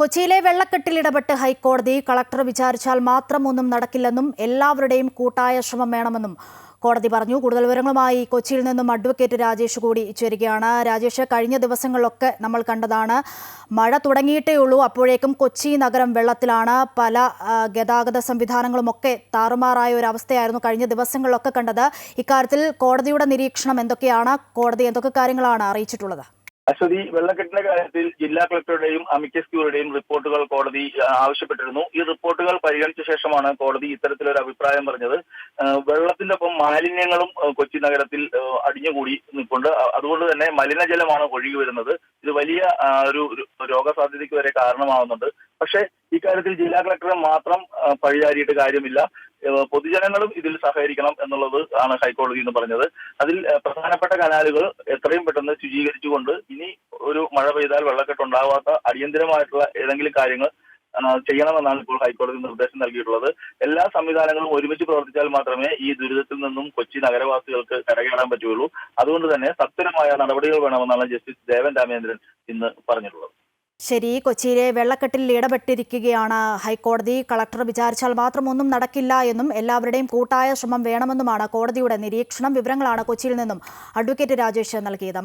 കൊച്ചിയിലെ വെള്ളക്കെട്ടിൽ ഇടപെട്ട് ഹൈക്കോടതി കളക്ടർ വിചാരിച്ചാൽ മാത്രം ഒന്നും നടക്കില്ലെന്നും എല്ലാവരുടെയും കൂട്ടായ ശ്രമം വേണമെന്നും കോടതി പറഞ്ഞു. കൂടുതൽ വിവരങ്ങളുമായി കൊച്ചിയിൽ നിന്നും അഡ്വക്കേറ്റ് രാജേഷ് കൂടി ചേരുകയാണ്. രാജേഷ് കഴിഞ്ഞ ദിവസങ്ങളിലൊക്കെ നമ്മൾ കണ്ടതാണ് മഴ തുടങ്ങിയിട്ടേ ഉള്ളൂ. അപ്പോഴേക്കും കൊച്ചി നഗരം വെള്ളത്തിലാണ്. പല ഗതാഗത സംവിധാനങ്ങളുമൊക്കെ താറുമാറായ ഒരു അവസ്ഥയായിരുന്നു കഴിഞ്ഞ ദിവസങ്ങളിലൊക്കെ കണ്ടത്. ഇക്കാര്യത്തിൽ കോടതിയുടെ നിരീക്ഷണം എന്തൊക്കെയാണ്? കോടതി എന്തൊക്കെ കാര്യങ്ങളാണ് അറിയിച്ചിട്ടുള്ളത്? അശ്വതി വെള്ളക്കെട്ടിന്റെ കാര്യത്തിൽ ജില്ലാ കളക്ടറുടെയും അമിക്കസ് ക്യൂറുടെയും റിപ്പോർട്ടുകൾ കോടതി ആവശ്യപ്പെട്ടിരുന്നു. ഈ റിപ്പോർട്ടുകൾ പരിഗണിച്ച ശേഷമാണ് കോടതി ഇത്തരത്തിലൊരു അഭിപ്രായം പറഞ്ഞത്. വെള്ളത്തിന്റെ ഒപ്പം മാലിന്യങ്ങളും കൊച്ചി നഗരത്തിൽ അടിഞ്ഞുകൂടി നിൽപ്പുണ്ട്. അതുകൊണ്ട് തന്നെ മലിനജലമാണ് ഒഴുകി വരുന്നത്. ഇത് വലിയ ഒരു രോഗസാധ്യതയ്ക്ക് വരെ കാരണമാവുന്നുണ്ട്. പക്ഷേ ഇക്കാര്യത്തിൽ ജില്ലാ കളക്ടറെ മാത്രം പഴിചാരിയിട്ട് കാര്യമില്ല. പൊതുജനങ്ങളും ഇതിൽ സഹകരിക്കണം എന്നുള്ളത് ആണ് ഹൈക്കോടതി എന്ന് പറഞ്ഞത്. അതിൽ പ്രധാനപ്പെട്ട കനാലുകൾ എത്രയും പെട്ടെന്ന് ശുചീകരിച്ചുകൊണ്ട് ഇനി ഒരു മഴ പെയ്താൽ വെള്ളക്കെട്ട് ഉണ്ടാവാത്ത അടിയന്തരമായിട്ടുള്ള ഏതെങ്കിലും കാര്യങ്ങൾ ചെയ്യണമെന്നാണ് ഇപ്പോൾ ഹൈക്കോടതി നിർദ്ദേശം നൽകിയിട്ടുള്ളത്. എല്ലാ സംവിധാനങ്ങളും ഒരുമിച്ച് പ്രവർത്തിച്ചാൽ മാത്രമേ ഈ ദുരിതത്തിൽ നിന്നും കൊച്ചി നഗരവാസികൾക്ക് കരകയറാൻ പറ്റുകയുള്ളൂ. അതുകൊണ്ട് തന്നെ സത്വരമായ നടപടികൾ വേണമെന്നാണ് ജസ്റ്റിസ് ദേവൻ രാമേന്ദ്രൻ ഇന്ന് പറഞ്ഞിട്ടുള്ളത്. ശരി കൊച്ചിയിലെ വെള്ളക്കെട്ടിൽ ഇടപെട്ടിരിക്കുകയാണ് ഹൈക്കോടതി. കളക്ടർ വിചാരിച്ചാൽ മാത്രം ഒന്നും നടക്കില്ല എന്നും എല്ലാവരുടെയും കൂട്ടായ ശ്രമം വേണമെന്നുമാണ് കോടതിയുടെ നിരീക്ഷണം. വിവരങ്ങളാണ് കൊച്ചിയിൽ നിന്നും. അഡ്വക്കേറ്റ് രാജേഷ് നൽകിയത്.